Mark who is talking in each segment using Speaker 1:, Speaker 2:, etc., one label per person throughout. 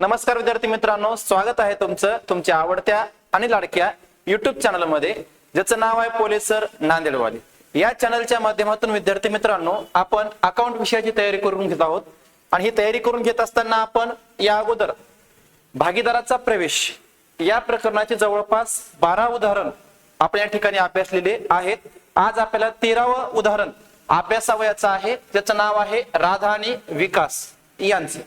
Speaker 1: नमस्कार विद्यार्थी मित्रांनो स्वागत आहे तुमचं तुमच्या आवडत्या आणि लाडक्या युट्यूब चॅनलमध्ये ज्याचं नाव आहे पोलेसर नांदेडवाले. या चॅनलच्या माध्यमातून विद्यार्थी मित्रांनो आपण अकाउंट विषयाची तयारी करून घेत आहोत. आणि ही तयारी करून घेत असताना आपण या अगोदर भागीदाराचा प्रवेश या प्रकरणाचे जवळपास बारा उदाहरण आपण या ठिकाणी अभ्यासलेले आहेत. आज आपल्याला तेरावं उदाहरण अभ्यासावयाचं आहे त्याचं नाव आहे राधा आणि विकास यांचं.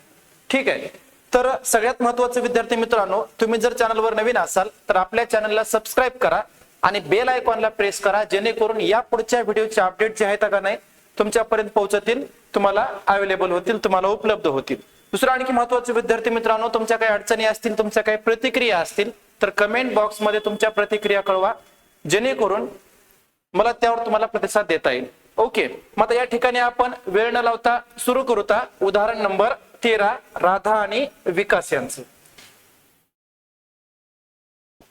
Speaker 1: ठीक आहे? तर सगळ्यात महत्वाचं विद्यार्थी मित्रांनो तुम्ही जर चॅनलवर नवीन असाल तर आपल्या चॅनलला सबस्क्राईब करा आणि बेल आयकॉनला प्रेस करा जेणेकरून या पुढच्या व्हिडिओचे अपडेट जे आहेत का नाही तुमच्यापर्यंत पोहोचतील तुम्हाला अवेलेबल होतील तुम्हाला उपलब्ध होतील. दुसरं आणखी महत्वाचं विद्यार्थी मित्रांनो तुमच्या काही अडचणी असतील तुमच्या काही प्रतिक्रिया असतील तर कमेंट बॉक्समध्ये तुमच्या प्रतिक्रिया कळवा जेणेकरून मला त्यावर तुम्हाला प्रतिसाद देता येईल. ओके मग आता या ठिकाणी आपण वेळ न लावता सुरू करूता. उदाहरण नंबर तेरा राधा आणि विकास यांचं.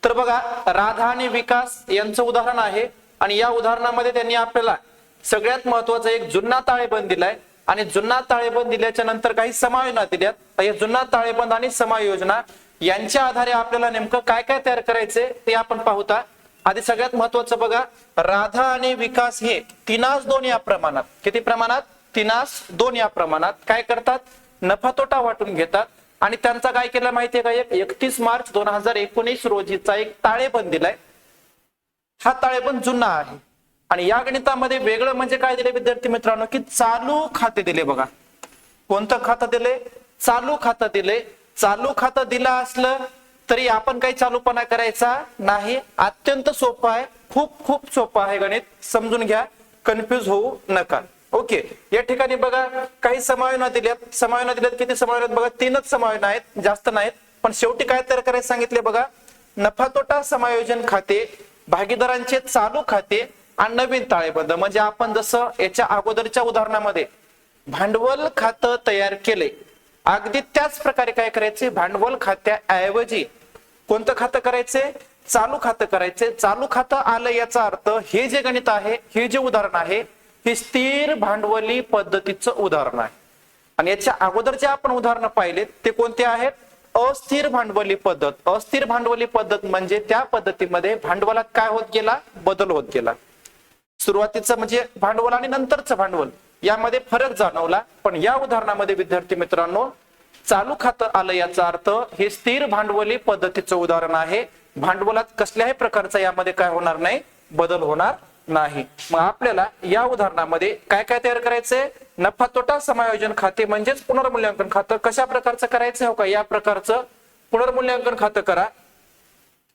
Speaker 1: तर बघा राधा आणि विकास यांचं उदाहरण आहे आणि या उदाहरणामध्ये त्यांनी आपल्याला सगळ्यात महत्त्वाचा एक जुन्ना ताळेबंद दिलाय आणि जुन्ना ताळेबंद दिल्याच्या नंतर काही समायोजना दिल्यात. हे जुन्ना ताळेबंद आणि समायोजना यांच्या आधारे आपल्याला नेमकं काय काय तयार करायचे ते आपण पाहूता. आधी सगळ्यात महत्वाचं बघा राधा आणि विकास हे तिनास दोन या प्रमाणात. किती प्रमाणात? तिनास दोन या प्रमाणात. काय करतात? नफा तोटा वाटून घेतात. आणि त्यांचा काय केलं माहितीये का? एक एकतीस मार्च दोन हजार एकोणीस रोजीचा एक ताळेबंद दिलाय. हा ताळेबंद जुना आहे. आणि या गणितामध्ये वेगळं म्हणजे काय दिले विद्यार्थी मित्रांनो? की चालू खाते दिले बघा. कोणतं खातं दिले चालू खातं दिले चालू खातं दिलं असलं तरी आपण काही चालूपणा करायचा नाही. अत्यंत सोपं आहे. खूप खूप सोपं आहे गणित. समजून घ्या. कन्फ्युज होऊ नका. ओके या ठिकाणी बघा काही समायोना दिल्यात समायोना दिल्यात किती समायोनात बघा तीनच समायोन आहेत. जास्त नाहीत. पण शेवटी काय तयार करायचं सांगितले बघा. नफा तोटा समायोजन खाते भागीदारांचे चालू खाते आणि नवीन ताळेबंद. म्हणजे आपण जसं याच्या अगोदरच्या उदाहरणामध्ये भांडवल खातं तयार केले. अगदी त्याच प्रकारे काय करायचे? भांडवल खात्याऐवजी कोणतं खातं करायचे? चालू खातं करायचे. चालू खातं आलं याचा अर्थ हे जे गणित आहे हे जे उदाहरण आहे हे स्थिर भांडवली पद्धतीचं उदाहरण आहे. आणि याच्या अगोदर जे आपण उदाहरण पाहिलेत ते कोणते आहेत? अस्थिर भांडवली पद्धत. अस्थिर भांडवली पद्धत म्हणजे त्या पद्धतीमध्ये भांडवलात काय होत गेला? बदल होत गेला. सुरुवातीचं म्हणजे भांडवल आणि नंतरचं भांडवल. यामध्ये फरक जाणवला. पण या उदाहरणामध्ये विद्यार्थी मित्रांनो चालू खातं आलं याचा अर्थ हे स्थिर भांडवली पद्धतीचं उदाहरण आहे. भांडवलात कसल्याही प्रकारचा यामध्ये काय होणार नाही? बदल होणार नाही. मग आपल्याला या उदाहरणामध्ये काय काय तयार करायचंय? नफा तोटा समायोजन खाते म्हणजेच पुनर्मूल्यांकन खातं. कशा प्रकारचं करायचं हो का? या प्रकारचं पुनर्मूल्यांकन खातं करा.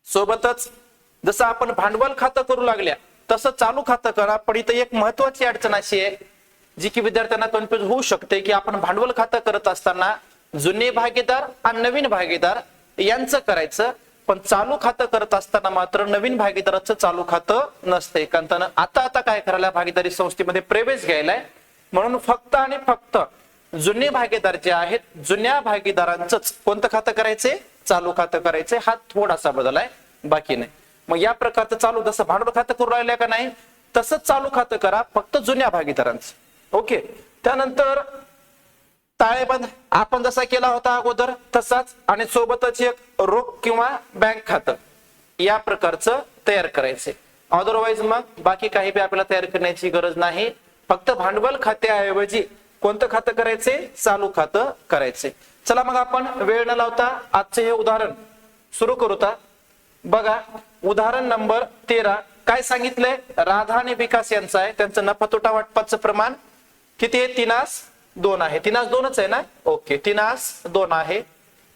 Speaker 1: सोबतच जसं आपण भांडवल खातं करू लागल्या तसं चालू खातं करा. पण इथं एक महत्वाची अडचण अशी आहे जी की विद्यार्थ्यांना कन्फ्युज होऊ शकते की आपण भांडवल खातं करत असताना जुने भागीदार आणि नवीन भागीदार यांचं करायचं. पण चालू खातं करत असताना मात्र नवीन भागीदाराचं चालू खातं नसते. कारण त्यानं आता आता काय करायला भागीदारी संस्थेमध्ये प्रवेश घ्यायलाय? म्हणून फक्त आणि फक्त जुने भागीदार जे आहेत जुन्या भागीदारांचंच कोणतं खातं करायचे? चालू खातं करायचे. हा थोडासा बदल आहे. बाकी नाही. मग या प्रकारचं चालू जसं भांडवल खातं करू राहिलं का नाही तसंच चालू खातं करा. फक्त जुन्या भागीदारांचं. ओके. त्यानंतर ताळेबंद. आपण जसा केला होता अगोदर तसाच आणि सोबतच एक रोख किंवा बँक खातं. या प्रकारचं तयार करायचे. अदरवाईज मग बाकी काही बी आपल्याला तयार करण्याची गरज नाही. फक्त भांडवल खात्याऐवजी कोणतं खातं करायचे? चालू खातं करायचे. चला मग आपण वेळ न लावता आजचे हे उदाहरण सुरू करूता बघा उदाहरण नंबर तेरा. काय सांगितलंय? राधा आणि विकास यांचं आहे. त्यांचं नफा तोटा वाटपाचं प्रमाण किती आहे? तिनास दोन आहे. तिनास दोनच आहे ना? ओके. तिनास दोन आहे.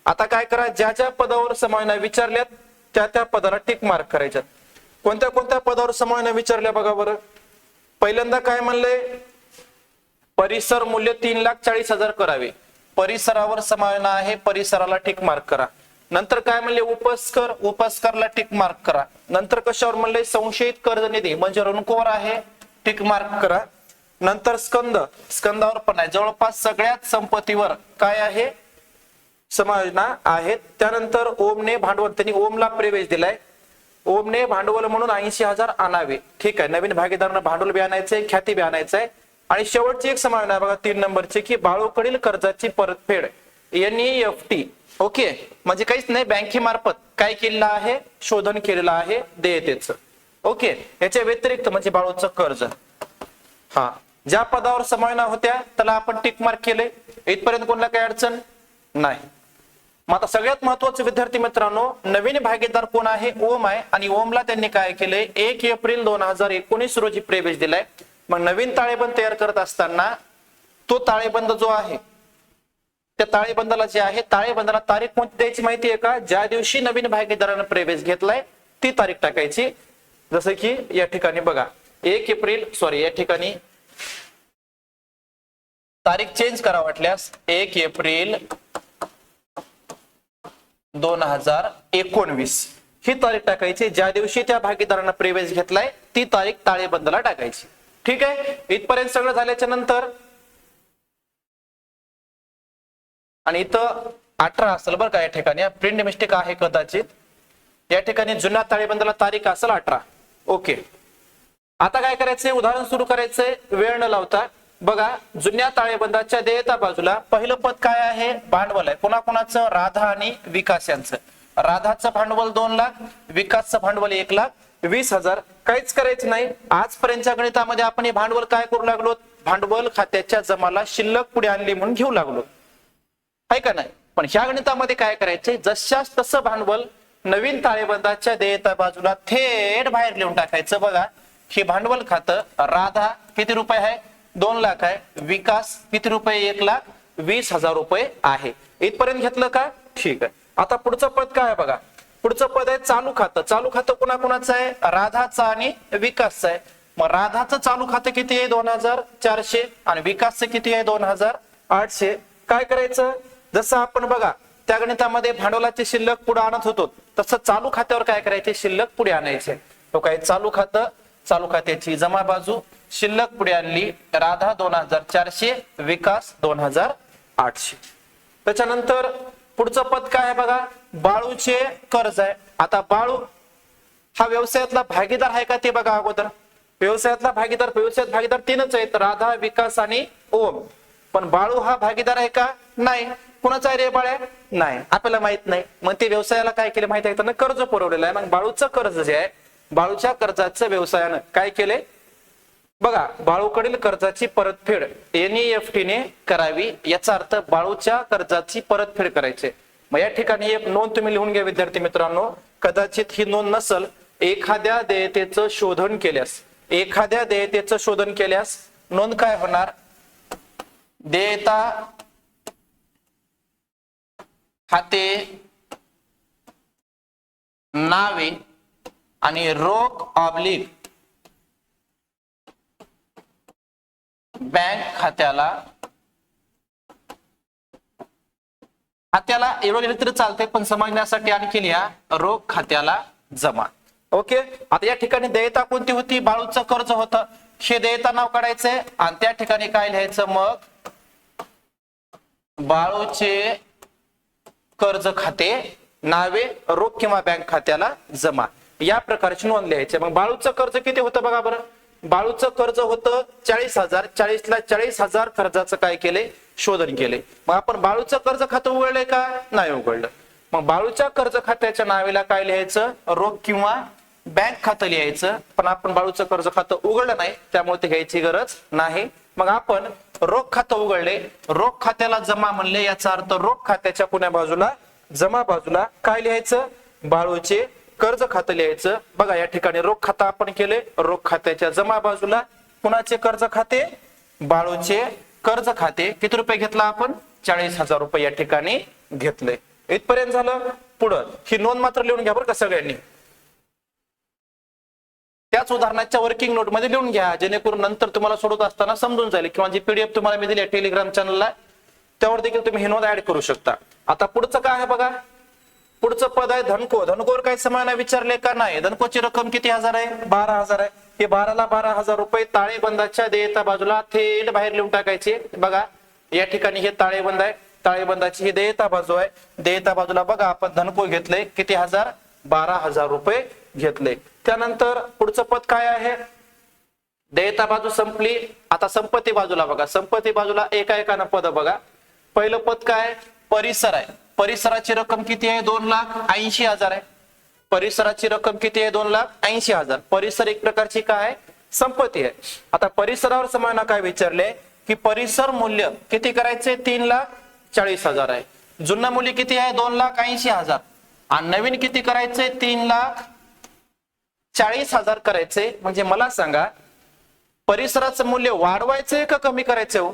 Speaker 1: आता काय करा ज्या ज्या पदावर समायोजना विचारल्यात त्या त्या पदाला टिक मार्क करायच्यात. कोणत्या कोणत्या पदावर समायोजना विचारल्या बघा बरं. पहिल्यांदा काय म्हणलंय परिसर मूल्य तीन लाख चाळीस हजार करावे. परिसरावर समायोजना आहे परिसराला टिक मार्क करा. नंतर काय म्हणले? उपस्कर उपस्करला टिक मार्क करा. नंतर कशावर म्हणले? संशयित कर्ज निधी म्हणजे ऋणकोवर आहे. टिक मार्क करा. नंतर स्कंद. स्कंदावर पण आहे. जवळपास सगळ्याच संपत्तीवर काय आहे? समायोजना आहेत. त्यानंतर ओमने भांडवल त्यांनी ओमला प्रवेश दिलाय. ओमने भांडवल म्हणून ऐंशी हजार आणावे. ठीक आहे. नवीन भागीदारांना भांडवल बी आणायचंय ख्याती बी आणायचंय आणि शेवटची एक समायोजना आहे बघा तीन नंबरची की बाळूकडील कर्जाची परतफेड एनईएफटी ओके? म्हणजे काहीच नाही बँकेमार्फत काय केलेलं आहे? शोधन केलेलं आहे देयतेच. ओके? याच्या व्यतिरिक्त म्हणजे बाळूचं कर्ज. हा. ज्या पदावर समायोना होत्या त्याला आपण टिक मार्क केले. इथपर्यंत कोणाला काही अडचण? नाही. मग आता सगळ्यात महत्वाचं विद्यार्थी मित्रांनो नवीन भागीदार कोण आहे? ओम आहे. आणि ओमला त्यांनी काय केलंय एक एप्रिल दोन हजार एकोणीस रोजी प्रवेश दिलाय. मग नवीन ताळेबंद तयार करत असताना तो ताळेबंद जो आहे त्या ताळेबंदाला जे आहे ताळेबंदाला तारीख कोणती द्यायची माहिती आहे का? ज्या दिवशी नवीन भागीदारानं प्रवेश घेतलाय ती तारीख टाकायची. जसं की या ठिकाणी बघा. एक एप्रिल सॉरी या ठिकाणी तारीख चेंज करा वाटल्यास एक एप्रिल दोन हजार एकोणवीस. ही तारीख टाकायची. ज्या दिवशी त्या भागीदारांना प्रवेश घेतलाय ती तारीख ताळेबंदला टाकायची. ठीक आहे? इथपर्यंत सगळं झाल्याच्यानंतर आणि इथं अठरा असेल बरं का या ठिकाणी. प्रिंट मिस्टेक आहे कदाचित. या ठिकाणी जुन्या ताळेबंदाला तारीख असेल अठरा. ओके. आता काय करायचंय? उदाहरण सुरू करायचंय. वेळ न लावता बघा जुन्या ताळेबंदाच्या देयता बाजूला पहिलं पद काय आहे? भांडवल आहे. कोणाकोणाचं? राधा आणि विकास यांचं. राधाचं भांडवल दोन लाख विकासचं भांडवल एक लाख वीस हजार. काहीच करायचं नाही. आजपर्यंतच्या गणितामध्ये आपण हे भांडवल काय करू लागलो भांडवल खात्याच्या जमाला शिल्लक पुढे आणली म्हणून घेऊ लागलो आहे का नाही? पण ह्या गणितामध्ये काय करायचंय? जशाच तसं भांडवल नवीन ताळेबंदाच्या देयता बाजूला थेट बाहेर लिहून टाकायचं. बघा हे भांडवल खातं राधा किती रुपये आहे? दोन लाख आहे. विकास किती रुपये? एक लाख वीस हजार रुपये आहे. इथपर्यंत घेतलं का? ठीक आहे. आता पुढचं पद काय आहे बघा? पुढचं पद आहे चालू खातं. चालू खातं कुणाकुणाचं आहे? राधाचं आणि विकासचं आहे. मग राधाचं चालू खातं किती आहे? दोन हजार चारशे. आणि विकासचं किती आहे? दोन हजार आठशे. काय करायचं? जसं आपण बघा त्या गणितामध्ये भांडवलाचे शिल्लक पुढे आणत होतो. तसं चालू खात्यावर काय करायचे? शिल्लक पुढे आणायचे. तो काय? चालू खातं चालू खात्याची जमा बाजू शिल्लक पुढे आणली. राधा दोन हजार चारशे विकास दोन हजार आठशे. त्याच्यानंतर पुढचं पद काय आहे बघा? बाळूचे कर्ज आहे. आता बाळू हा व्यवसायातला भागीदार आहे का ते बघा अगोदर. व्यवसायातला भागीदार व्यवसायात भागीदार तीनच आहेत. राधा विकास आणि ओम. पण बाळू हा भागीदार आहे का? नाही. कुणाचा आहे रे बाळ्या? नाही. आपल्याला माहीत नाही. मग ते व्यवसायाला काय केलं माहिती आहे? त्यांना कर्ज पुरवलेलं आहे. मग बाळूचं कर्ज जे आहे बाळूच्या कर्जाचं व्यवसायानं काय केले? बघा बाळूकडील कर्जाची परतफेड एनईएफटी ने करावी याचा अर्थ बाळूच्या कर्जाची परतफेड करायची. मग या ठिकाणी एक नोंद तुम्ही लिहून घ्या विद्यार्थी मित्रांनो. कदाचित ही नोंद नसल एखाद्या देयतेचं शोधन केल्यास एखाद्या देयतेचं शोधन केल्यास नोंद काय होणार? देयता खाते नावे आणि रोख ऑब्लिक बँक खात्याला खात्याला एवढं गेलं तरी चालतंय पण समजण्यासाठी आणखी लिहा रोख खात्याला जमा. ओके? आता या ठिकाणी देयता कोणती होती? बाळूचं कर्ज होतं. हे देयता नाव काढायचंय. आणि त्या ठिकाणी काय लिहायचं मग? बाळूचे कर्ज खाते नावे रोख किंवा बँक खात्याला जमा. या प्रकारची नोंद लिहायची मग बाळूचं कर्ज किती होतं बघा बरं? बाळूचं कर्ज होतं चाळीस हजार. चाळीसला चाळीस हजार कर्जाचं काय केले? शोधन केले. मग आपण बाळूचं कर्ज खातं उघडलंय का? नाही उघडलं. मग बाळूच्या कर्ज खात्याच्या नावेला काय लिहायचं? रोख किंवा बँक खातं लिहायचं. पण आपण बाळूचं कर्ज खातं उघडलं नाही त्यामुळे ते घ्यायची गरज नाही. मग आपण रोख खातं उघडले. रोख खात्याला जमा म्हणले याचा अर्थ रोख खात्याच्या पुण्या बाजूला? जमा बाजूला काय लिहायचं? बाळूचे कर्ज खातं लिहायचं. बघा या ठिकाणी रोख खातं आपण केले. रोख खात्याच्या जमा बाजूला कुणाचे कर्ज खाते? बाळूचे कर्ज खाते. किती रुपये घेतला आपण? चाळीस हजार रुपये या ठिकाणी घेतले. इथपर्यंत झालं. पुढं ही नोंद मात्र लिहून घ्या बरं का सगळ्यांनी. त्याच उदाहरणाच्या वर्किंग नोटमध्ये लिहून घ्या. जेणेकरून नंतर तुम्हाला सोडत असताना समजून जाईल किंवा जी पीडीएफ तुम्हाला मी दिली टेलिग्राम चॅनलला त्यावर देखील तुम्ही ही नोंद ऍड करू शकता. आता पुढचं काय आहे बघा? पुढचं पद आहे धनको. धनकोर काही समाना विचारले का नाही? धनकोची रक्कम किती हजार आहे? बारा हजार आहे. हे बाराला बारा हजार रुपये ताळेबंदाच्या देयता बाजूला थेट बाहेर लिहून टाकायचे. बघा या ठिकाणी हे ताळेबंद आहे. ताळेबंदाची ही देयता बाजू आहे. देयता बाजूला बघा आपण धनको घेतले. किती हजार? बारा हजार रुपये घेतले. त्यानंतर पुढचं पद काय आहे? देयता बाजू संपली. आता संपत्ती बाजूला बघा. संपत्ती बाजूला एका एकानं पद बघा. पहिलं पद काय? परिसर आहे. परिसराची रक्कम किती आहे? दोन लाख ऐंशी हजार आहे. परिसराची रक्कम किती आहे? दोन लाख ऐंशी हजार. परिसर एक प्रकारची काय आहे? संपत्ती आहे. आता परिसरावर समाना काय विचारले? की परिसर मूल्य किती करायचे? तीन लाख चाळीस हजार आहे. जुना मूल्य किती आहे? दोन लाख ऐंशी हजार. आणि नवीन किती करायचे? तीन लाख चाळीस हजार करायचे. म्हणजे मला सांगा परिसराचं मूल्य वाढवायचंय का कमी करायचंय हो?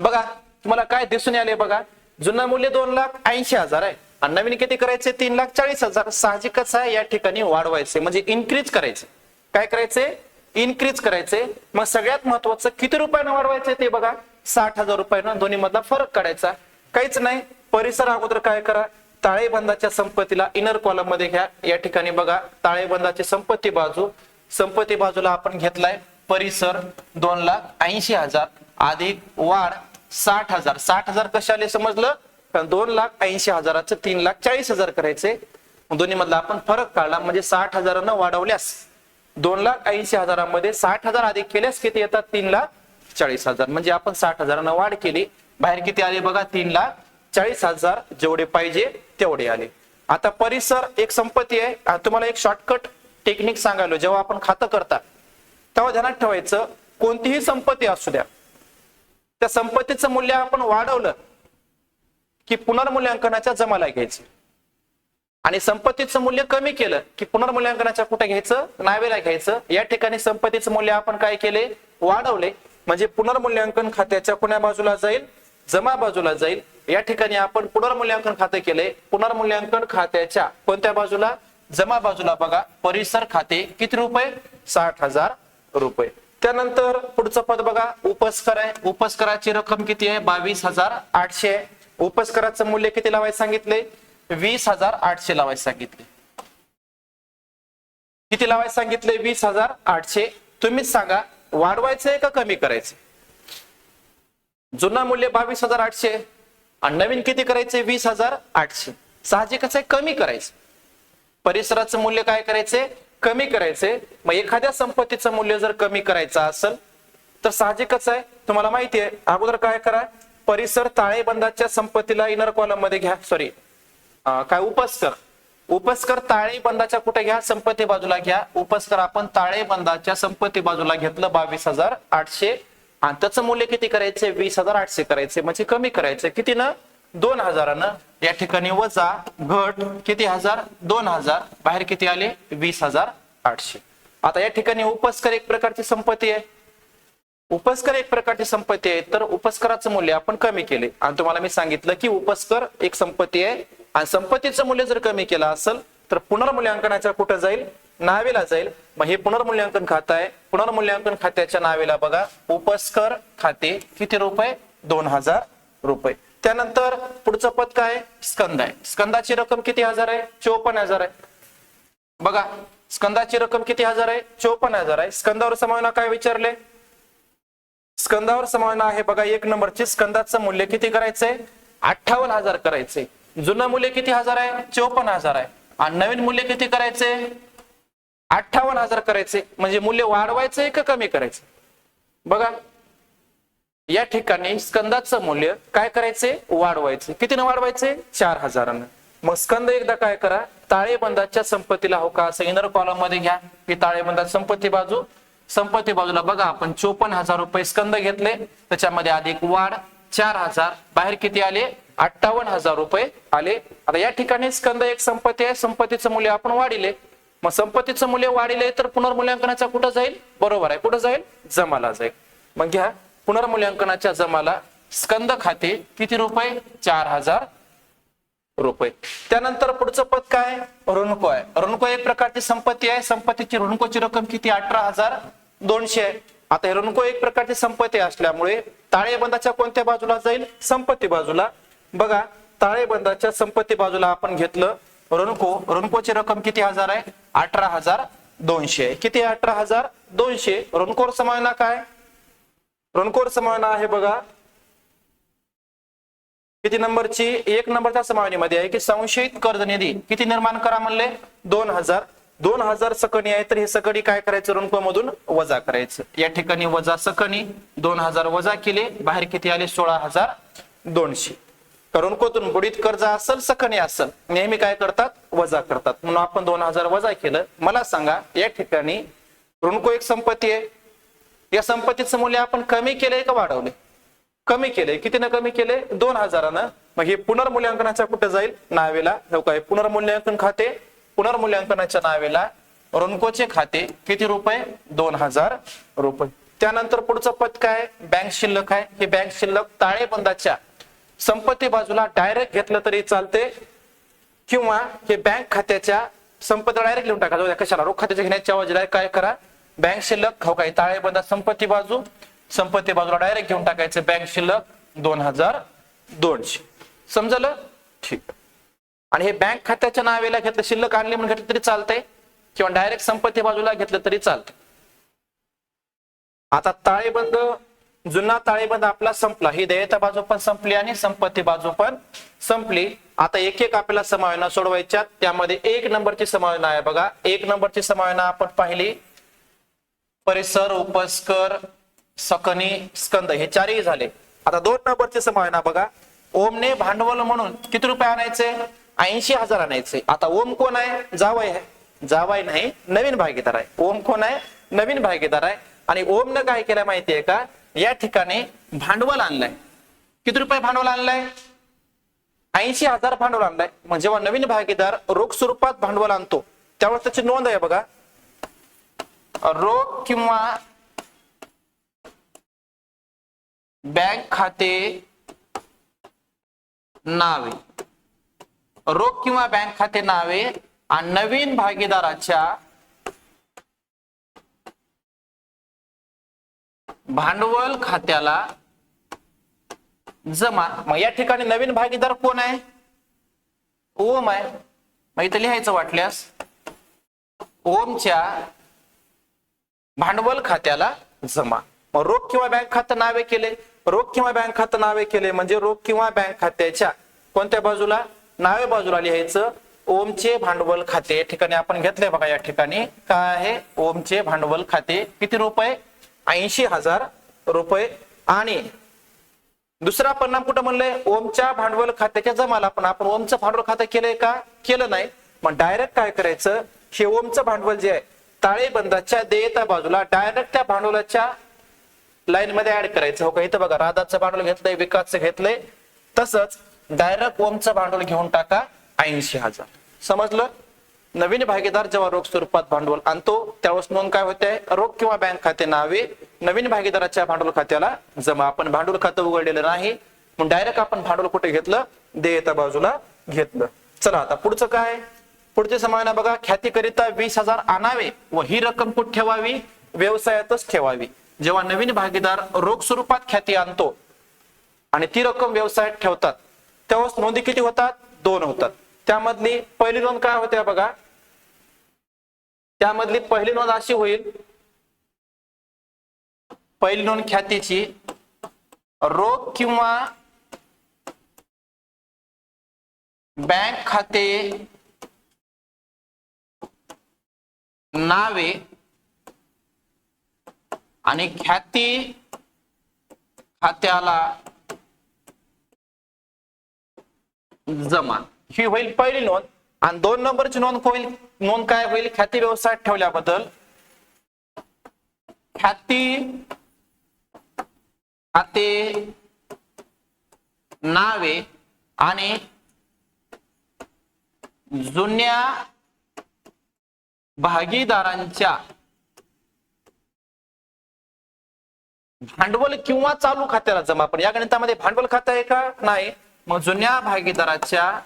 Speaker 1: बघा तुम्हाला काय दिसून आले बघा. जुना मूल्य दोन लाख ऐंशी हजार आहे. आणि नवीन किती करायचे? तीन लाख चाळीस हजार. साहजिकच आहे या ठिकाणी वाढवायचे. म्हणजे इन्क्रीज करायचे. काय करायचे? इन्क्रीज करायचे. मग सगळ्यात महत्वाचं किती रुपयानं वाढवायचे ते बघा. साठ हजार रुपयानं दोन्ही मधला फरक काढायचा. काहीच नाही. परिसर अगोदर काय करा? ताळेबंदाच्या संपत्तीला इनर कॉलममध्ये घ्या. या ठिकाणी बघा. ताळेबंदाची संपत्ती बाजू. संपत्ती बाजूला आपण घेतलाय परिसर दोन लाख ऐंशी हजार. अधिक वाढ साठ हजार. साठ हजार कशाले समजलं? कारण दोन लाख ऐंशी हजाराचं तीन लाख चाळीस हजार करायचे. दोन्ही मधला आपण फरक काढला. म्हणजे साठ हजारानं वाढवल्यास दोन लाख ऐंशी हजारामध्ये साठ हजार अधिक केल्यास किती येतात? तीन लाख चाळीस हजार. म्हणजे आपण साठ हजारानं वाढ केली. बाहेर किती आले बघा? तीन लाख चाळीस हजार. जेवढे पाहिजे तेवढे आले. आता परिसर एक संपत्ती आहे. तुम्हाला एक शॉर्टकट टेक्निक सांगायलो. जेव्हा आपण खातं करता तेव्हा ध्यानात ठेवायचं कोणतीही संपत्ती असू द्या. त्या संपत्तीचं मूल्य आपण वाढवलं की पुनर्मूल्यांकनाच्या जमाला घ्यायचं. आणि संपत्तीचं मूल्य कमी केलं की पुनर्मूल्यांकनाच्या कुठे घ्यायचं? नावेला घ्यायचं. या ठिकाणी संपत्तीचं मूल्य आपण काय केले? वाढवले. म्हणजे पुनर्मूल्यांकन खात्याच्या कोण्या बाजूला जाईल? जमा बाजूला जाईल. या ठिकाणी आपण पुनर्मूल्यांकन खाते केले. पुनर्मूल्यांकन खात्याच्या कोणत्या बाजूला? जमा बाजूला बघा. परिसर खाते किती रुपये? साठ हजार रुपये. त्यानंतर पुढचं पद बघा उपस्कर आहे. उपस्कराची रक्कम किती आहे? बावीस हजार आठशे. उपस्कराचं मूल्य किती लावायचं सांगितले? वीस हजार आठशे लावायचे सांगितले. किती लावायचे सांगितले? वीस हजार आठशे. तुम्हीच सांगा वाढवायचंय का कमी करायचं जुना मूल्य बावीस हजार आठशे. आणि नवीन किती करायचे वीस हजार आठशे. साहजिकच आहे कमी करायचं. परिसराचं मूल्य काय करायचे कमी करायचे. मग एखाद्या संपत्तीचं मूल्य जर कमी करायचं असेल तर साहजिकच आहे. तुम्हाला माहिती आहे अगोदर काय करा परिसर ताळेबंदाच्या संपत्तीला इनर कॉलममध्ये घ्या. सॉरी काय उपस्कर. उपस्कर ताळेबंदाच्या कुठे घ्या संपत्ती बाजूला घ्या. उपस्कर आपण ताळेबंदाच्या संपत्ती बाजूला घेतलं बावीस हजार आठशे. आणि त्याचं मूल्य किती करायचे वीस हजार आठशे करायचे म्हणजे कमी करायचे किती ना? दोन हजारानं या ठिकाणी वजा घट किती हजार? दोन हजार. बाहेर किती आले? वीस हजार आठशे. आता या ठिकाणी उपस्कर एक प्रकारची संपत्ती आहे. उपस्कर एक प्रकारची संपत्ती आहे. तर उपस्कराचं मूल्य आपण कमी केले. आणि तुम्हाला मी सांगितलं की उपस्कर एक संपत्ती आहे. आणि संपत्तीचं मूल्य जर कमी केलं असेल तर पुनर्मूल्यांकनाच्या कुठं जाईल? नावेला जाईल. मग हे पुनर्मूल्यांकन खातं आहे. पुनर्मूल्यांकन खात्याच्या नावेला बघा. उपस्कर खाते किती रुपये? दोन हजार रुपये. त्यानंतर पुढचं पद काय? आहे? स्कंद आहे. स्कंदाची रक्कम किती हजार आहे? चोपन्न हजार आहे. बघा स्कंदाची रक्कम किती हजार आहे? चोपन्न हजार आहे. स्कंदावर समावना काय विचारले? स्कंदावर समावना आहे. बघा एक नंबरचे स्कंदाचं मूल्य किती करायचंय? अठ्ठावन्न हजार करायचे जुनं मूल्य किती हजार आहे? चोपन्न हजार आहे. आणि नवीन मूल्य किती करायचे अठ्ठावन्न हजार करायचे म्हणजे मूल्य वाढवायचंय का कमी करायचं बघा या ठिकाणी स्कंदाचं मूल्य काय करायचे? वाढवायचे. कितीनं वाढवायचे? चार हजारानं. मग स्कंद एकदा काय करा? ताळेबंदाच्या संपत्तीला हो का? असं इनर कॉलममध्ये घ्या. की ताळेबंदात संपत्ती बाजू. संपत्ती बाजूला बघा आपण चोपन्न हजार रुपये स्कंद घेतले. त्याच्यामध्ये अधिक वाढ. चार हजार. बाहेर किती आले? अठ्ठावन्न हजार रुपये आले. आता या ठिकाणी स्कंद एक संपत्ती आहे. संपत्तीचं मूल्य आपण वाढिले. मग संपत्तीचं मूल्य वाढिले तर पुनर्मूल्यांकनाचा कुठं जाईल? बरोबर आहे. कुठं जाईल? जमाला जाईल. मग घ्या. पुनर्मूल्यांकनाच्या जमाला स्कंद खाते किती रुपये? चार हजार रुपये. त्यानंतर पुढचं पद काय? ऋणको आहे. ऋणको एक प्रकारची संपत्ती आहे. संपत्तीची ऋणकोची रक्कम किती? अठरा हजार दोनशे. आहे आता हे ऋणको एक प्रकारची संपत्ती असल्यामुळे ताळेबंदाच्या कोणत्या बाजूला जाईल? संपत्ती बाजूला. बघा ताळेबंदाच्या संपत्ती बाजूला आपण घेतलं. ऋणको ऋणकोची रक्कम किती हजार आहे? अठरा हजार दोनशे. आहे किती? अठरा हजार दोनशे. ऋणकोर समावना काय? रणकोर समावना आहे बघा. किती नंबरची? एक नंबरच्या समावनीमध्ये आहे की संशयित कर्ज निधी. किती निर्माण करा म्हणले? दोन हजार. दोन हजार सकणी आहे तर हे सकणी काय करायचं? ऋणको मधून वजा करायचं. या ठिकाणी वजा सकणी दोन हजार वजा केले. बाहेर किती आले? सोळा हजार दोनशे. ऋणकोतून बुडीत कर्ज असेल सकणी असेल नेहमी काय करतात? वजा करतात. म्हणून आपण दोन हजार वजा केलं. मला सांगा या ठिकाणी ऋणको एक संपत्ती आहे. या संपत्तीचं मूल्य आपण कमी केलंय का वाढवले कमी केलंय. कितीनं कमी केले दोन हजारानं. मग हे पुनर्मूल्यांकनाच्या कुठे जाईल? नावेला. हो काय पुनर्मूल्यांकन खाते. पुनर्मूल्यांकनाच्या नावेला रुणकोचे खाते. किती रुपये? दोन हजार रुपये. त्यानंतर पुढचं पद काय? बँक शिल्लक आहे. हे बँक शिल्लक ताळेबंदाच्या संपत्ती बाजूला डायरेक्ट घेतलं तरी चालते. किंवा हे बँक खात्याच्या संपत्ती डायरेक्ट लिहून टाका. कशाला? रोख खात्याच्या घेण्याच्या ऐवजी काय करा? बँक शिल्लक हो काय ताळेबंद संपत्ती बाजू. संपत्ती बाजूला डायरेक्ट घेऊन टाकायचं बँक शिल्लक दोन हजार दोनशे. समजलं? ठीक. आणि हे बँक खात्याच्या नावेला घेतलं शिल्लक आणली म्हणून घेतलं तरी चालतंय. किंवा डायरेक्ट संपत्ती बाजूला घेतलं तरी चालतंय. आता ताळेबंद जुना ताळेबंद आपला संपला. ही देयता बाजू पण संपली आणि संपत्ती बाजू पण संपली. आता एक एक आपल्याला समायोजना सोडवायच्या त्यामध्ये एक नंबरची समायोजना आहे बघा. एक नंबरची समायोजना आपण पाहिली. परिसर उपस्कर सकनी स्कंद हे चारही झाले. आता दोन नंबरची समायोना बघा. ओमने भांडवल म्हणून किती रुपये आणायचे? ऐंशी हजार आणायचे. आता ओम कोण आहे? जावय आहे. जावाई नाही नवीन भागीदार आहे. ओम कोण आहे? नवीन भागीदार आहे. आणि ओमनं काय केलं माहितीये का? या ठिकाणी भांडवल आणलंय. किती रुपये भांडवल आणलंय? ऐंशी हजार भांडवल आणलंय. म्हणजे जेव्हा नवीन भागीदार रोख स्वरूपात भांडवल आणतो त्यावेळेस त्याची नोंद आहे बघा. रोख किंवा बँक खाते नावे. रोख किंवा बँक खाते नावे आणि नवीन भागीदाराच्या भांडवल खात्याला जमा. मग या ठिकाणी नवीन भागीदार कोण आहे? ओम आहे. मग इथं लिहायचं वाटल्यास ओमच्या भांडवल खात्याला जमा. मग रोख किंवा बँक खातं नावे केले. रोख किंवा बँक खातं नावे केले म्हणजे रोख किंवा बँक खात्याच्या कोणत्या बाजूला? नावे बाजूला लिहायचं. ओमचे भांडवल खाते. या ठिकाणी आपण घेतले बघा या ठिकाणी. काय आहे? ओमचे भांडवल खाते. किती रुपये? ऐंशी हजार रुपये. आणि दुसरा परिणाम कुठं म्हणलंय? ओमच्या भांडवल खात्याच्या जमाला पण आपण ओमचं भांडवल खातं केलंय का? केलं नाही. मग डायरेक्ट काय करायचं? हे ओमचं भांडवल जे आहे ताळेबंदाच्या देयता बाजूला डायरेक्ट त्या भांडवलाच्या लाईन मध्ये ऍड करायचं. हो का? इथं बघा राधाचं भांडवल घेतलंय विकासचं घेतलंय. तसंच डायरेक्ट ओमचं भांडवल घेऊन टाका ऐंशी हजार. समजलं? नवीन भागीदार जेव्हा रोख स्वरूपात भांडवल आणतो त्यावेळेस नोंद काय होते? रोख किंवा बँक खाते नावे. नवीन भागीदाराच्या भांडवल खात्याला जमा. आपण भांडवल खातं उघडलेलं नाही. डायरेक्ट आपण भांडवल कुठे घेतलं? देयता बाजूला घेतलं. चला आता पुढचं काय? पुढचे समायना बघा. ख्यातीकरिता वीस हजार आणावे व ही रक्कम कुठे ठेवावी? व्यवसायातच ठेवावी. जेव्हा नवीन भागीदार रोख स्वरूपात ख्याती आणतो आणि ती रक्कम व्यवसायात ठेवतात तेव्हा नोंदी किती होतात? दोन होतात. त्यामधली पहिली नोंद काय होते बघा? त्यामधली पहिली नोंद अशी होईल. पहिली नोंद ख्यातीची रोख किंवा बँक खाते नावे आणि ख्याती खात्याला जमा. ही होईल पहिली नोंद. आणि दोन नंबरची नोंद होईल नोंद काय होईल? ख्याती व्यवसायात ठेवल्याबद्दल. ख्याती खाते नावे आणि जुन्या भागीदारांच्या भांडवल किंवा चालू खात्याला जमा पण या गणितामध्ये भांडवल खातं आहे का नाही? मग जुन्या भागीदाराच्या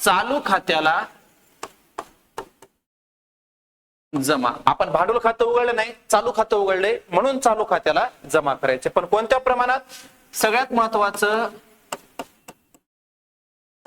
Speaker 1: चालू खात्याला जमा. आपण भांडवल खातं उघडलं नाही चालू खातं उघडले म्हणून चालू खात्याला जमा करायचे. पण कोणत्या प्रमाणात? सगळ्यात महत्वाचं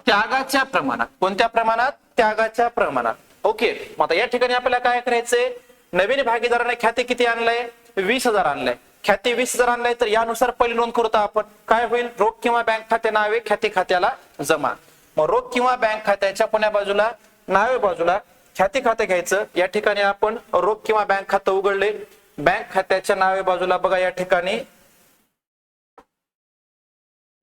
Speaker 1: त्यागाच्या प्रमाणात. कोणत्या प्रमाणात? त्यागाच्या प्रमाणात. ओके मग आता या ठिकाणी आपल्याला काय करायचंय? नवीन भागीदाराने ख्याती किती आणलंय? वीस हजार आणलंय. ख्याती वीस हजार आणलंय तर यानुसार पहिली नोंद करतो आपण. काय होईल? रोख किंवा बँक खाते नावे ख्याती खात्याला जमा. मग रोख किंवा बँक खात्याच्या पुण्या बाजूला? नावे बाजूला. ख्याती खाते घ्यायचं. या ठिकाणी आपण रोख किंवा बँक खातं उघडले. बँक खात्याच्या नावे बाजूला बघा या ठिकाणी.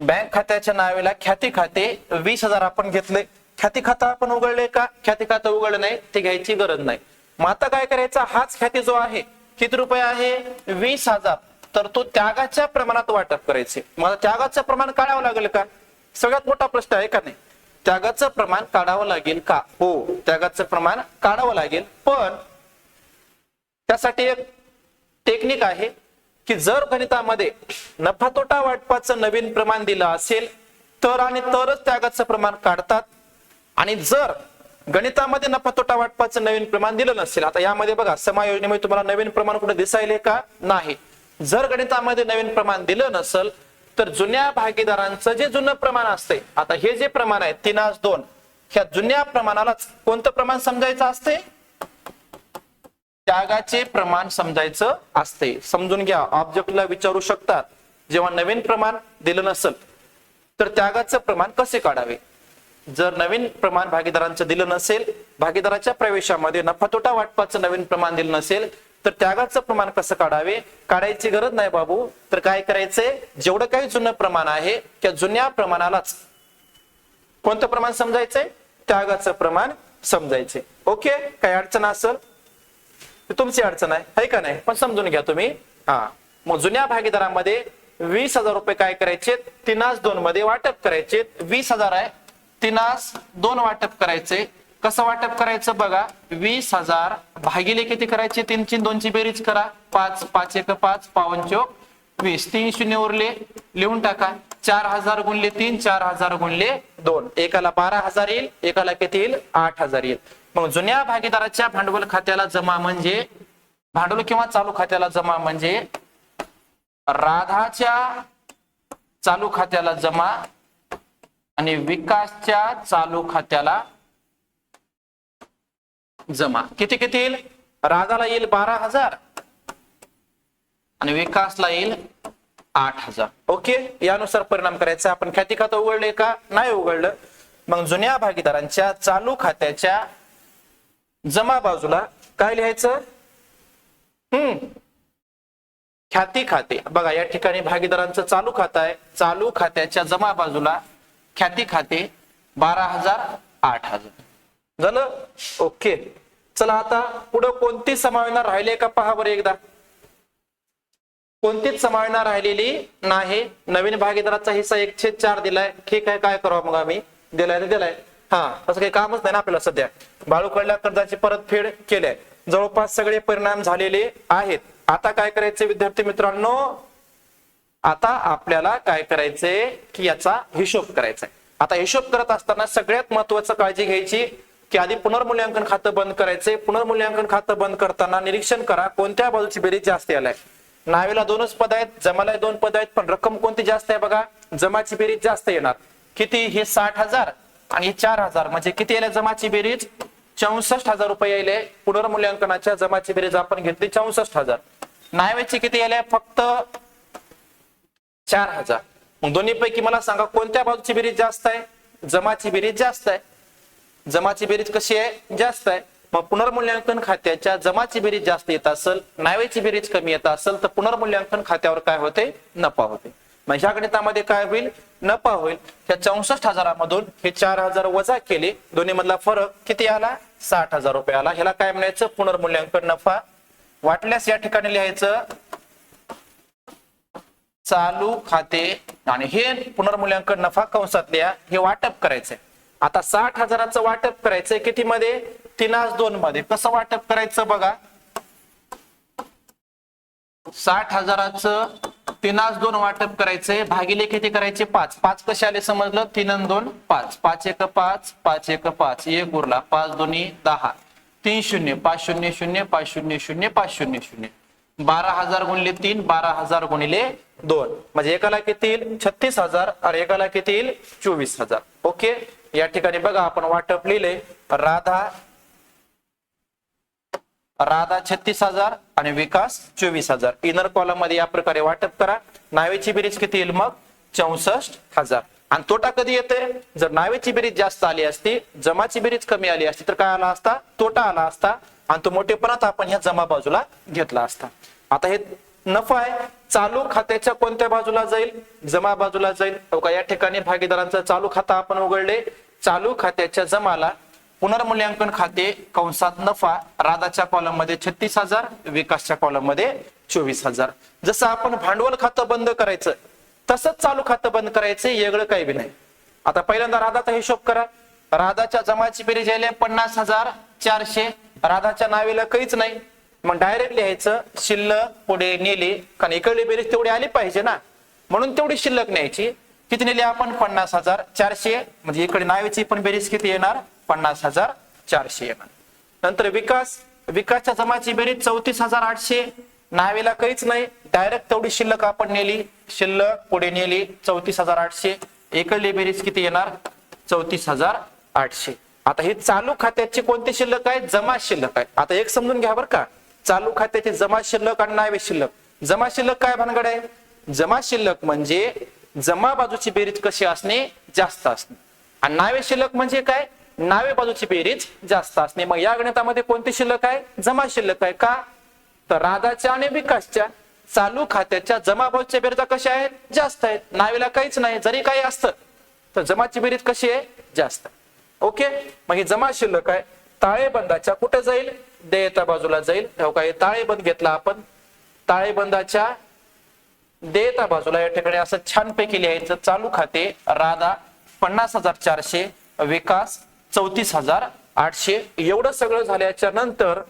Speaker 1: बँक खात्याच्या नावेला ख्याती खाते वीस हजार आपण घेतले. ख्याती खाता आपण उघडले का? ख्याती खातं उघडलं नाही ते घ्यायची गरज नाही. मग आता काय करायचा? हाच ख्याती जो आहे किती रुपये आहे? वीस हजार. तर तो त्यागाच्या प्रमाणात वाटप करायचे. मला त्यागाचं प्रमाण काढावं लागेल का? सगळ्यात मोठा प्रश्न आहे का नाही? त्यागाचं प्रमाण काढावं लागेल का? हो त्यागाचं प्रमाण काढावं लागेल. पण त्यासाठी एक टेक्निक आहे की जर गणितामध्ये नफा तोटा वाटपाचं नवीन प्रमाण दिलं असेल तर आणि तरच त्यागाचं प्रमाण काढतात. आणि जर गणितामध्ये नफा तोटा वाटपाचं नवीन प्रमाण दिलं नसेल आता यामध्ये बघा समायोजनेमध्ये तुम्हाला नवीन प्रमाण कुठे दिसायले का? नाही. जर गणितामध्ये नवीन प्रमाण दिलं नसेल तर जुन्या भागीदारांचं जे जुनं प्रमाण असते आता हे जे प्रमाण आहे तीन आज दोन ह्या जुन्या प्रमाणालाच कोणतं प्रमाण समजायचं असते त्यागाचे प्रमाण समजायचं असते समजून घ्या ऑब्जेक्टला विचारू शकतात जेव्हा नवीन प्रमाण दिलं नसेल तर त्यागाचं प्रमाण कसे काढावे? जर नवीन प्रमाण भागीदारांचं दिलं नसेल भागीदाराच्या प्रवेशामध्ये नफा तोटा वाटपाचं नवीन प्रमाण दिलं नसेल तर त्यागाचं प्रमाण कसं काढावे? काढायची गरज नाही बाबू. तर काय करायचंय? जेवढं काही जुनं प्रमाण आहे त्या जुन्या प्रमाणालाच कोणतं प्रमाण समजायचंय? त्यागाचं प्रमाण समजायचे ओके? काही अडचण असेल तुमची अडचण आहे. है का नाही? पण समजून घ्या तुम्ही. हा. मग जुन्या भागीदारामध्ये वीस हजार रुपये काय करायचे तिनास दोन मध्ये वाटप करायचे वीस हजार आहे. तिनास दोन वाटप करायचे. कसं वाटप करायचं बघा. वीस हजार. भागिले किती करायचे? तीनची दोनची बेरीज करा. पाच पाच एक पाच पावन चोक. वीस. तीन शून्य उरले. लिहून टाका. चार हजार गुणले तीन चार हजार गुणले दोन. एकाला बारा हजार येईल. एकाला किती येईल? आठ हजार येईल. मग जुन्या भागीदाराच्या भांडवल खात्याला जमा म्हणजे भांडवल किंवा चालू खात्याला जमा म्हणजे राधाच्या चालू खात्याला जमा आणि विकासच्या चालू खात्याला जमा. किती किती येईल? राजाला येईल बारा हजार. आणि विकासला येईल आठ हजार. ओके? यानुसार परिणाम करायचा. आपण ख्याती खातं उघडले का? नाही उघडलं. मग जुन्या भागीदारांच्या चालू खात्याच्या जमा बाजूला काय लिहायचं? हम्म. ख्याती खाते. बघा या ठिकाणी भागीदारांचं चालू खातं आहे. चालू खात्याच्या जमा बाजूला ख्याती खाते बारा हजार आठ हजार झालं ओके. चला आता पुढं कोणती समावेना राहिले का? पहा बरं एकदा. कोणतीच समावेना राहिलेली नाही. नवीन भागीदाराचा हिस्सा एकशे चार दिलाय. ठीक आहे काय करावं मग आम्ही? दिलाय तर दिलाय. हा असं काही कामच नाही ना आपल्याला सध्या. बाळूकडल्या कर्जाची परतफेड केली आहे. जवळपास सगळे परिणाम झालेले आहेत. आता काय करायचे विद्यार्थी मित्रांनो? आता आपल्याला काय करायचंय की याचा हिशोब करायचा आहे आता हिशोब करत असताना सगळ्यात महत्वाचं काळजी घ्यायची की आधी पुनर्मूल्यांकन खातं बंद करायचंय पुनर्मूल्यांकन खातं बंद करताना निरीक्षण करा कोणत्या बाजूची बेरीज जास्त आलाय नावेला दोनच पद आहेत जमाला दोन पद आहेत पण रक्कम कोणती जास्त आहे बघा? जमाची बेरीज जास्त येणार. किती? हे साठ हजार आणि हे चार हजार. म्हणजे किती येईल जमाची बेरीज? चौसष्ट हजार रुपये आले पुनर्मूल्यांकनाच्या जमाची बेरीज आपण घेतली चौसष्ट हजार. नावेची किती येईल फक्त चार हजार. मग दोन्ही पैकी मला सांगा कोणत्या बाजूची बेरीज जास्त आहे? जमाची बेरीज जास्त आहे. जमाची बेरीज कशी आहे? जास्त आहे. मग पुनर्मूल्यांकन खात्याच्या जमाची बेरीज जास्त येत असेल नावेची बेरीज कमी येत असेल तर पुनर्मूल्यांकन खात्यावर काय होते? नफा होते. मग ह्या गणितामध्ये काय होईल? नफा होईल. त्या चौसष्ट हजारामधून हे चार हजार वजा केले दोन्ही मधला फरक किती आला? साठ हजार रुपये आला. ह्याला काय म्हणायचं? पुनर्मूल्यांकन नफा. वाटल्यास या ठिकाणी लिहायचं चालू खाते आणि हे पुनर्मूल्यांकन नफा कंसातल्या हे वाटप करायचंय. आता साठ हजाराचं वाटप करायचंय किती मध्ये तिनास दोन मध्ये कसं वाटप करायचं बघा. साठ हजाराचं तिनास दोन वाटप करायचंय. भागिले किती करायचे? पाच. पाच कसे आले समजलं? तीन दोन पाच. पाच एक पाच. पाच एक पाच. एक उरला. पाच दोन्ही दहा. तीन शून्य. पाच शून्य शून्य. पाच शून्य शून्य. पाच शून्य शून्य. बारा हजार गुणिले तीन बारा हजार गुणिले दोन. म्हणजे एकाला किती येईल? छत्तीस हजार आणि एकाला किती येईल? चोवीस हजार. ओके? या ठिकाणी बघा आपण वाटप लिहिले. राधा राधा छत्तीस हजार आणि विकास चोवीस हजार. इनर कॉलममध्ये या प्रकारे वाटप करा. नावेची बेरीज किती येईल मग? चौसष्ट हजार. आणि तोटा कधी येते जर नावेची बेरीज जास्त आली असती जमाची बेरीज कमी आली असती तर काय आला असता? तोटा आला असता. आणि तो मोठेपणात आपण ह्या जमा बाजूला घेतला असता. आता हे नफा आहे. चालू खात्याच्या कोणत्या बाजूला जाईल? जमा बाजूला जाईल. हो का? या ठिकाणी भागीदारांचं चालू खाता आपण उघडले. चालू खात्याच्या जमाला पुनर्मूल्यांकन खाते कंसात नफा राधाच्या कॉलममध्ये छत्तीस हजार विकासच्या कॉलममध्ये चोवीस हजार. जसं आपण भांडवल खातं बंद करायचं तसंच चालू खातं बंद करायचं वेगळं काही बी नाही. आता पहिल्यांदा राधाचा हिशोब करा. राधाच्या जमाची बेरीज आली पन्नास हजार चारशे. राधाच्या नावेला काहीच नाही. मग डायरेक्ट लिहायचं शिल्लक पुढे नेली. कारण इकडली बेरीज तेवढी आली पाहिजे ना. म्हणून तेवढी शिल्लक न्यायची. किती नेली आपण? पन्नास हजार चारशे. म्हणजे इकडे नावेची पण बेरीज किती येणार? पन्नास हजार चारशे येणार. नंतर विकास. विकासच्या जमाची बेरीज चौतीस हजार आठशे. नावेला काहीच नाही. डायरेक्ट तेवढी शिल्लक आपण नेली. शिल्लक पुढे नेली. चौतीस हजार आठशे. इकडली बेरीज किती येणार? चौतीस हजार आठशे. आता हे चालू खात्याची कोणती शिल्लक आहे? जमा शिल्लक आहे. आता एक समजून घ्या बरं का. चालू खात्याची जमा शिल्लक आणि नावे शिल्लक. जमा शिल्लक काय भानगड आहे? जमा शिल्लक म्हणजे जमा बाजूची बेरीज कशी असणे? जास्त असणे. आणि नावे शिल्लक म्हणजे काय? नावे बाजूची बेरीज जास्त असणे. मग या गणितामध्ये कोणती शिल्लक आहे? जमा शिल्लक आहे का? तर राधाच्या आणि विकासच्या चालू खात्याच्या जमा बाजूच्या बेरीजा कशा आहेत? जास्त आहेत. नावेला काहीच नाही. जरी काही असतं तर जमाची बेरीज कशी आहे? जास्त. ओके? मग ही जमा शिल्लक आहे. ताळेबंदाच्या कुठे जाईल? देयता बाजूला जाईल. हो काय ताळेबंद घेतला आपण. ताळेबंदाच्या देयता बाजूला या ठिकाणी असं छानपैकी लिहायचं. चालू खाते राधा पन्नास हजार चारशे विकास चौतीस हजार आठशे. एवढं सगळं झाल्याच्यानंतर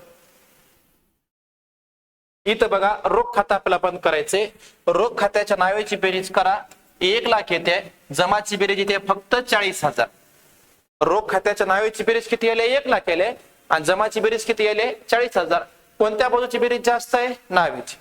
Speaker 1: इथं बघा रोख खाते आपल्याला बंद करायचे रोख खात्याच्या नावेची बेरीज करा. एक लाख येते. जमाची बेरीज येते फक्त चाळीस हजार. रोख खात्याच्या नावेची बेरीज किती आले? एक लाख आले. आणि जमाची बेरीज किती आले? चाळीस हजार. कोणत्या बाजूची बेरीज जास्त आहे? नावेची.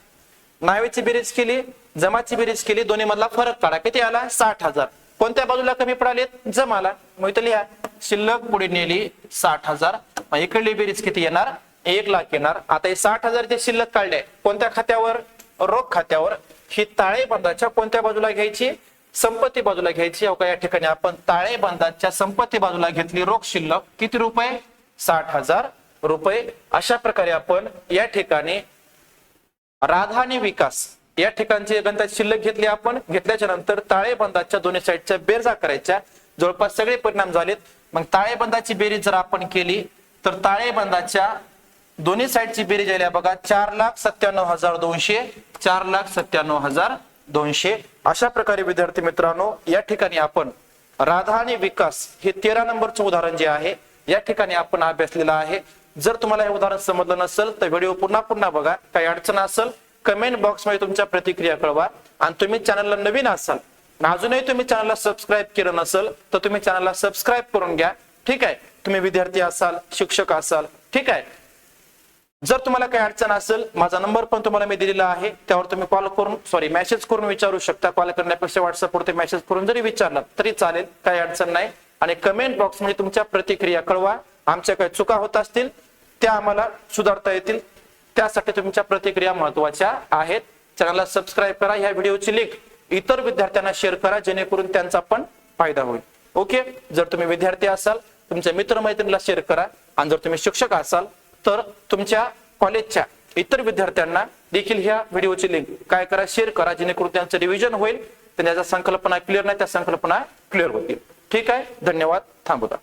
Speaker 1: नावेची बेरीज केली जमाची बेरीज केली दोन्ही मधला फरक काढा. किती आला? साठ हजार. कोणत्या बाजूला कमी पडालेत? जमाला. मग इथं लिहा. शिल्लक पुढे नेली साठ हजार. मग इकडली बेरीज किती येणार? एक लाख येणार. आता हे साठ हजार जे शिल्लक काढले. कोणत्या खात्यावर? रोख खात्यावर. ही ताळेबंदाच्या कोणत्या बाजूला घ्यायची? संपत्ती बाजूला घ्यायची. अहो का या ठिकाणी आपण ताळेबंदाच्या संपत्ती बाजूला घेतली रोख शिल्लक. किती रुपये? साठ हजार रुपये. अशा प्रकारे आपण या ठिकाणी राधानी विकास या ठिकाणची गणता शिल्लक घेतली आपण. घेतल्याच्या नंतर ताळेबंदाच्या दोन्ही साईडच्या बेरजा करायच्या. जवळपास सगळे परिणाम झालेत. मग ताळेबंदाची बेरीज जर आपण केली तर ताळेबंदाच्या दोन्ही साईडची बेरीज आल्या आहे बघा चार लाख सत्त्याण्णव हजार दोनशे चार लाख सत्त्याण्णव हजार दोनशे. अशा प्रकारे विद्यार्थी मित्रांनो या ठिकाणी आपण राधा आणि विकास हे तेरा नंबरचं उदाहरण जे आहे या ठिकाणी आपण अभ्यासलेलं आहे. जर तुम्हाला हे उदाहरण समजलं नसेल तर व्हिडिओ पुन्हा पुन्हा बघा. काही अडचण असेल कमेंट बॉक्समध्ये तुमच्या प्रतिक्रिया कळवा. आणि तुम्ही चॅनलला नवीन असाल अजूनही तुम्ही चॅनलला सबस्क्राईब केलं नसेल तर तुम्ही चॅनलला सबस्क्राईब करून घ्या. ठीक आहे? तुम्ही विद्यार्थी असाल शिक्षक असाल ठीक आहे? जर तुम्हाला काही अडचण असेल माझा नंबर पण तुम्हाला मी दिलेला आहे त्यावर तुम्ही कॉल करून सॉरी मेसेज करून विचारू शकता. कॉल करण्यापेक्षा व्हॉट्सअपवरती मेसेज करून जरी विचारला तरी चालेल काही अडचण नाही. आणि कमेंट बॉक्समध्ये तुमच्या प्रतिक्रिया कळवा. आमच्या काही चुका होत असतील त्या आम्हाला सुधारता येतील. त्यासाठी तुमच्या प्रतिक्रिया महत्त्वाच्या आहेत. चॅनलला सबस्क्राईब करा ह्या व्हिडिओची लिंक इतर विद्यार्थ्यांना शेअर करा जेणेकरून त्यांचा पण फायदा होईल. ओके जर तुम्ही विद्यार्थी असाल तुमच्या मित्रमैत्रिणीला शेअर करा. आणि जर तुम्ही शिक्षक असाल तर तुमच्या कॉलेजच्या इतर विद्यार्थ्यांना देखील ह्या व्हिडिओची लिंक काय करा शेअर करा जेणेकरून त्यांचं रिव्हिजन होईल. त्यांच्या संकल्पना क्लिअर नाही त्या संकल्पना क्लिअर होतील. ठीक आहे? धन्यवाद. थांबवता